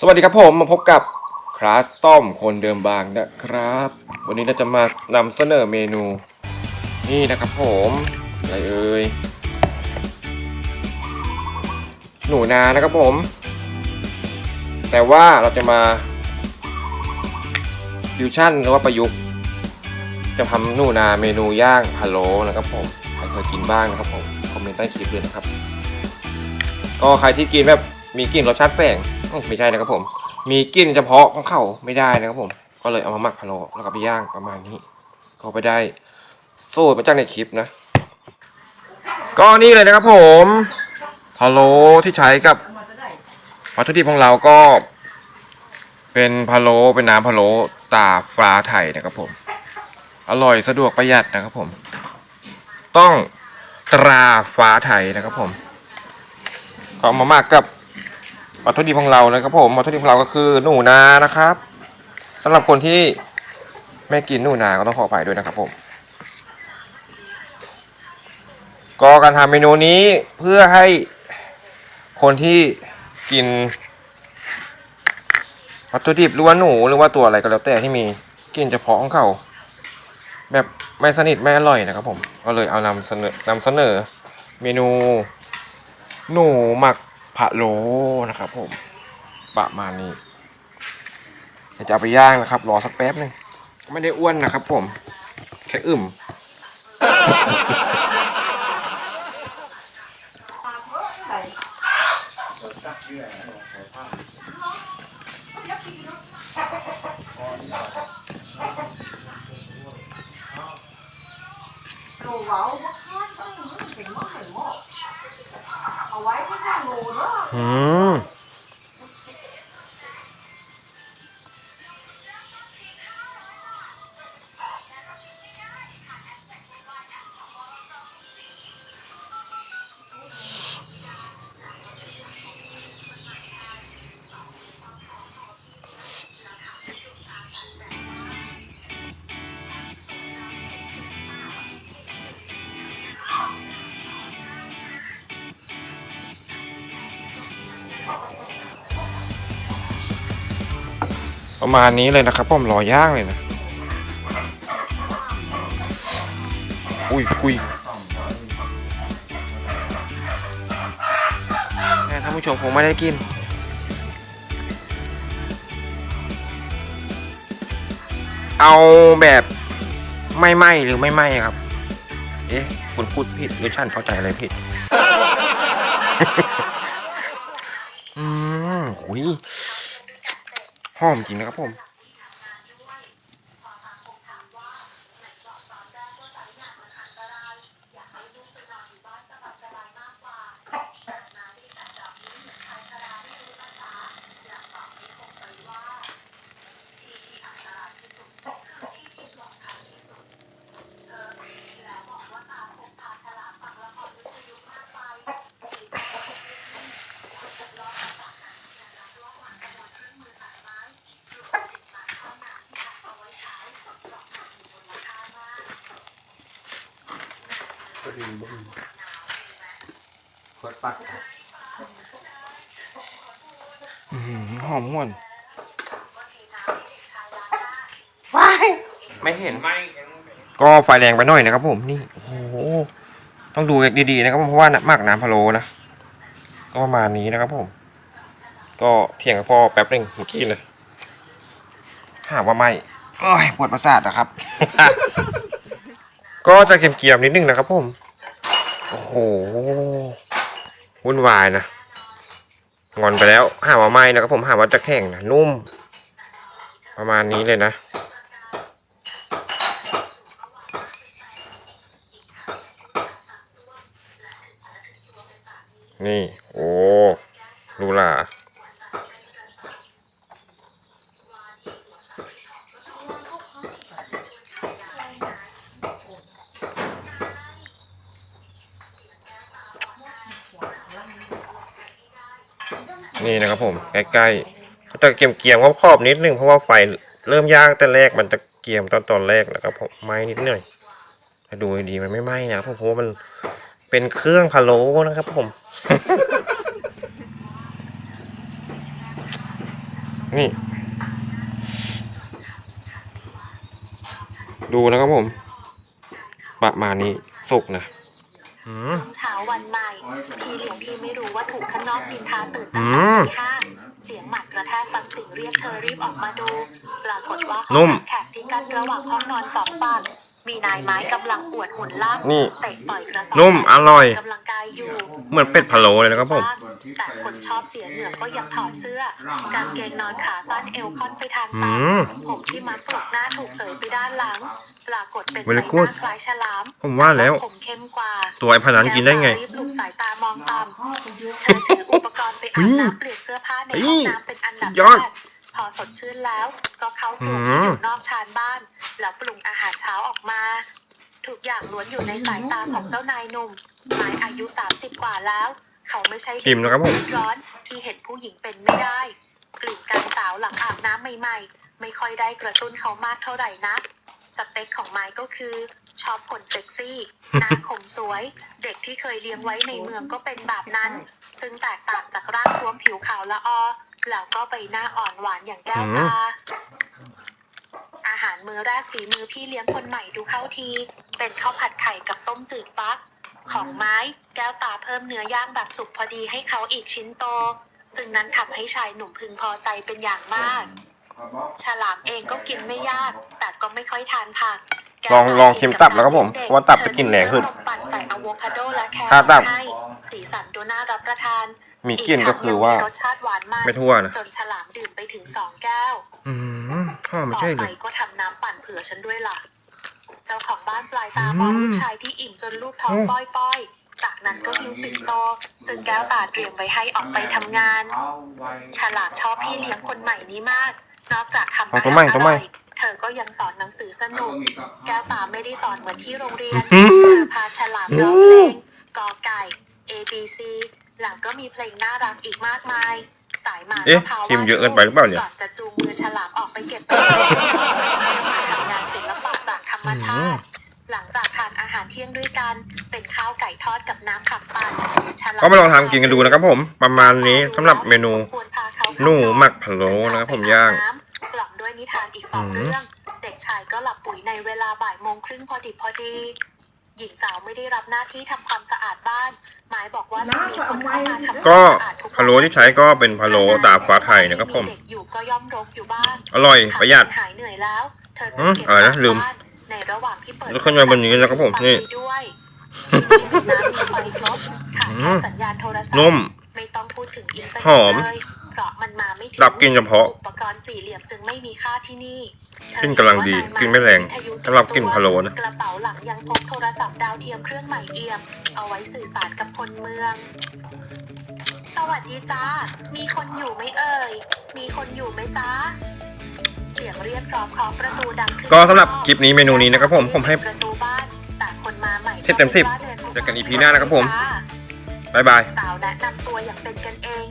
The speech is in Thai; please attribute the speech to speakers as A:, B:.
A: สวัสดีครับผมมาพบกับคลาสต้อมคนเดิมบางนะครับ วันนี้เราจะมานำเสนอเมนูนี่นะครับผมอะไรเอ่ยหนูนานะครับผม แต่ว่าเราจะมาฟิวชั่นหรือว่าประยุกต์ จะทำหนูนาเมนูย่างพะโล้นะครับผมใครเคยกินบ้างนะครับผมคอมเมนต์ใต้คลิปเลยนะครับ ก็ใครที่กินแบบมีกลิ่นรสชาติแป้ง ไม่ใช่นะครับผม มีกลิ่นเฉพาะของเขาไม่ได้นะครับผม ก็เลยเอามาหมักพะโล้แล้วก็ไปย่างประมาณนี้ก็ไปได้สูตรมาจากในคลิปนะ ก็นี่เลยนะครับผมพะโล้ที่ใช้กับวัตถุดิบของเราก็ เป็นพะโล้เป็นน้ำพะโล้ตาปลาไทยนะครับผม อร่อยสะดวกประหยัดนะครับผม ต้องตราฟ้าไทยนะครับผมก็เอามาหมักกับ วัตถุดิบของเรานะครับผมวัตถุดิบของเราก็คือหนูนานะครับสำหรับคนที่ไม่กินหนูนาก็ต้องขออภัยด้วยนะครับผมก็การทำเมนูนี้เพื่อให้คนที่กิน วัตถุดิบหรือว่าหนูหรือว่าตัวอะไรก็แล้วแต่ที่มีกลิ่นเฉพาะของเขาแบบไม่สนิทไม่อร่อยนะครับผมก็เลยเอานำเสนอนำเสนอเมนู หนูหมัก ผะโลนะครับผมประมาณนี้จะเอาไปย่างนะครับ รอสักแป๊บหนึ่งไม่ได้อ้วนนะครับผม แค่อึม
B: đồ gạo mất hết có những cái mất này mất ở quái cái con
A: 嗯。 ประมาณนี้เลยนะครับผมรอย่างเลยนะอุ้ยอุ้ยแม่ท่านผู้ชมคงไม่ได้กินเอาแบบไม่ไหมหรือไม่ไหมครับ เอ๊ะ คุณพูดผิดหรือฉันเข้าใจอะไรผิด หอมจริงนะครับผม อื้อหือหอมห่วนไม่เห็นก็ไฟแรงไปหน่อยนะครับ ผมนี่โอ้โหต้องดูดีๆนะครับผมเพราะว่าหมักน้ำพะโล้นะก็ประมาณนี้นะครับผม ก็เถียงกับพ่อแป๊บหนึ่งเมื่อกี้เลยถามว่าไม่โอ้ยปวดประสาทนะครับ ก็จะเกรียมๆนิดนึงนะครับผม โอ้โหวุ่นวายนะงอนไปแล้วหาว่าไม่นะครับผมหาว่าจะแข็งนะนุ่ม ประมาณนี้เลยนะนี่ โอ้ดูล่ะ นะครับผมใกล้ๆก็จะเกี่ยมๆครอบๆนิดนึงเพราะว่าไฟเริ่มย่างแต่แรกมันจะเกี่ยมตอนตอนแรกนะครับผมไหม้นิดหน่อยถ้าดูดีมันไม่ไหม้นะผมเพราะว่ามันเป็นเครื่องพะโล้นะครับผม
C: นี่ดูนะครับผม ประมาณนี้สุกนะ อืม
A: เช้าวันใหม่ พี่เลี้ยงพี่ไม่รู้ว่าถูกข้างนอกนินทาตื่น
C: อื
A: ตั้งแต่
C: ม
A: ตีห้าเสียงหมัดกระแทกบางสิ่งเรียกเธอรีบออกมาดู ปรากฏว่าห้
C: นุ่
A: อง
C: ม
A: รับแขกที่กั้นระหว่างห้องนอนสองฝั่ง มีนายไม้กำลังปวดหุ่นล่าง
C: นี่
A: เตะต่อยกระสอบ
C: นุ่มอร่อย
A: กำลังกายอยู่
C: เหมือนเป็ดพะโล้เลยนะครับผม
A: แต่คนชอบเสียเหงื่อก็ยังถอดเสื้อกางเกงนอนขาสั้นเอวค่อนไปทาง
C: อื
A: ต่
C: มำ
A: ผมที่มัดปลุกหน้าถูกเสยไปด้านหลังปรากฏเป็นใบ
C: Very
A: ห
C: good
A: น้าคล้ายฉลาม
C: ผมว่าแล้ว
A: ผมเข้มกว่า
C: ตัวไอ้พนันกินได้ไง
A: รีบหลุกสายตามองตามเธอถืออุปกรณ์ไปอาบน้ำเปลี่ยนเสื้อผ้าในห้องน้ำเป็นอันดับ
C: ย
A: แร
C: อด
A: กพอสดชื่นแล้ว ก็เข้าครัว
C: อืม
A: ที่อยู่นอกชานบ้าน แล้วปรุงอาหารเช้าออกมา ทุกอย่างล้วนอยู่ในสายตาของเจ้านายหนุ่มหมายอายุ 30 กว่าแล้ว เขาไม่ใช่
C: ชิมนะครับผม
A: ร้อนที่เห็นผู้หญิงเป็นไม่ได้ กลิ่นการสาวหลังอาบน้ำใหม่ ๆ ไม่ค่อยได้กระตุ้นเขามากเท่าไหร่นักสเปคของไม้ก็คือชอบคนเซ็กซี่หน้าคมสวย เด็กที่เคยเลี้ยงไว้ในเมืองก็เป็นแบบนั้น ซึ่งแตกต่างจากร่างท้วมผิวขาวละออแล้วก็ใบหน้าอ่อนหวานอย่างแก้วตาอาหารมื้อแรกฝีมือพี่เลี้ยงคนใหม่ดูเข้าที เป็นข้าวผัดไข่กับต้มจืดฟัก ของไม้ แก้วตาเพิ่มเนื้อย่างแบบสุกพอดีให้เขาอีกชิ้นโต ซึ่งนั้นทำให้ชายหนุ่มพึงพอใจเป็นอย่างมาก ฉลามเองก็กินไม่ยาก แต่ก็ไม่ค่อยทานผักแก้ว
C: ลอง
A: ตา
C: ลองชิมตับแล้วครับผม
A: เด็ก
C: เพราะว่าตับจะกินแรงขึ้น
A: เธอจึเลือกนมปั่นใส่อะโวคาโดและแคร
C: ถ้าตั
A: อบทให้สีสันดูน่ารับประทาน
C: มีกลิ่นก็คือว่า
A: อีทั้งยังมีรสชาติหวานมัน
C: ไม่ทั่วนะ
A: จนฉลามดื่มไปถึงสองแก้ว
C: อืมหอมไม่
A: ต่อ
C: ใช่เล
A: ไป
C: ย
A: ก็ทำน้ำปั่นเผื่อฉันด้วยล่ะ เจ้าของบ้านปลายตามอง
C: อืม
A: ลูกชายที่อิ่มจนลูกท้อง
C: โอ้
A: ป้อยๆ จากนั้นก็หิ้วปิ่นโตจึงแก้วตาเตรียมไว้ให้ออกไปทำงาน ฉลาดชอบพี่เลี้ยงคนใหม่นี้มาก นอกจากทำอา
C: เอา
A: หาร
C: ตัวใหม่
A: อ
C: ตัวใหม่
A: ร่อยเธอก็ยังสอนหนังสือสนุก แก้วตาไม่ได้สอนเหมือนที่โรงเรียน
C: อืม
A: เธอพาฉลามร้องเพลงกอไก่ A B C หลังก็มีเพลงน่ารักอีกมากมาย สายมา
C: เอ๊ะ
A: ก็พา
C: ชิมเยอะเกินไปหรือเปล่าเนี่ย
A: ก่อนจะจูงมือฉลามออกไปเก็บไปทำงานศิลปะจากธรรมชาติ หลังจากทานอาหารเที่ยงด้วยกัน เป็นข้าวไก่ทอดกับน้ำผักปั่นฉลาม
C: ก็มาลองทำกินกันดูนะครับผม ประมาณนี้สำหรับเมนูหนูหมักพะโล้นะครับผมย่าง
A: กล่อมด้วยนิทานอีกสอง
C: อืม
A: เรื่อง เด็กชายก็หลับปุ๋ยในเวลาบ่ายโมงครึ่งพอดีพอดีหญิงสาวไม่ได้รับหน้าที่ทำความสะอาดบ้าน หมายบอกว่าจะมีคนเข้ามาทำความ
C: ก็
A: สะอาดทุกวัน
C: พะโล้ที่ใช้ก็เป็นพะโล้ตาฟ้าไทยนะครับผม
A: เด็กอยู่ก็ย่อมรกอยู่บ้าง
C: อร่อยประหยัด
A: หายเหนื่อยแล้วเธอจะ
C: อืม
A: เก็บ
C: อะไรนะลืม
A: บ้านในระหว่างที่เปิด
C: แล้วขึ้นมาบนนี้แล้วครับผมนี่
A: ด้วยน้ำมีไฟครบขาดแค่สัญญาณโทรศัพท์
C: นุ่ม
A: ไม่ต้องพูดถึงอินเทอร์เน็ต
C: หอม
A: เลยเพราะมันมาไม่ถึง
C: ดับกลิ่นเฉพาะ
A: อุปกรณ์สี่เหลี่ยมจึงไม่มีค่าที่นี่
C: กลิ่นกำลังดีกลิ่นไม่แรงสำหรับกลิ่นพะโล้นะ
A: กระเป๋าหลังยังพกโทรศัพท์ดาวเทียมเครื่องใหม่เอี่ยม เอาไว้สื่อสารกับคนเมือง สวัสดีจ้า มีคนอยู่ไหมเอ่ย มีคนอยู่ไหมจ้า เสียงเรียกร้องของประตูดังขึ้น
C: ก็สำหรับคลิปนี้เมนูนี้นะครับผมผมให้
A: ประตูบ้านแต่คนมาใหม่
C: สิบเต็มสิบ
A: ก็ไกล้าดิ
C: เจอกัน EP หน้านะครับผม
A: จ้า
C: บ๊ายบาย
A: สาวแนะนำตัวอย่างเป็นกันเอง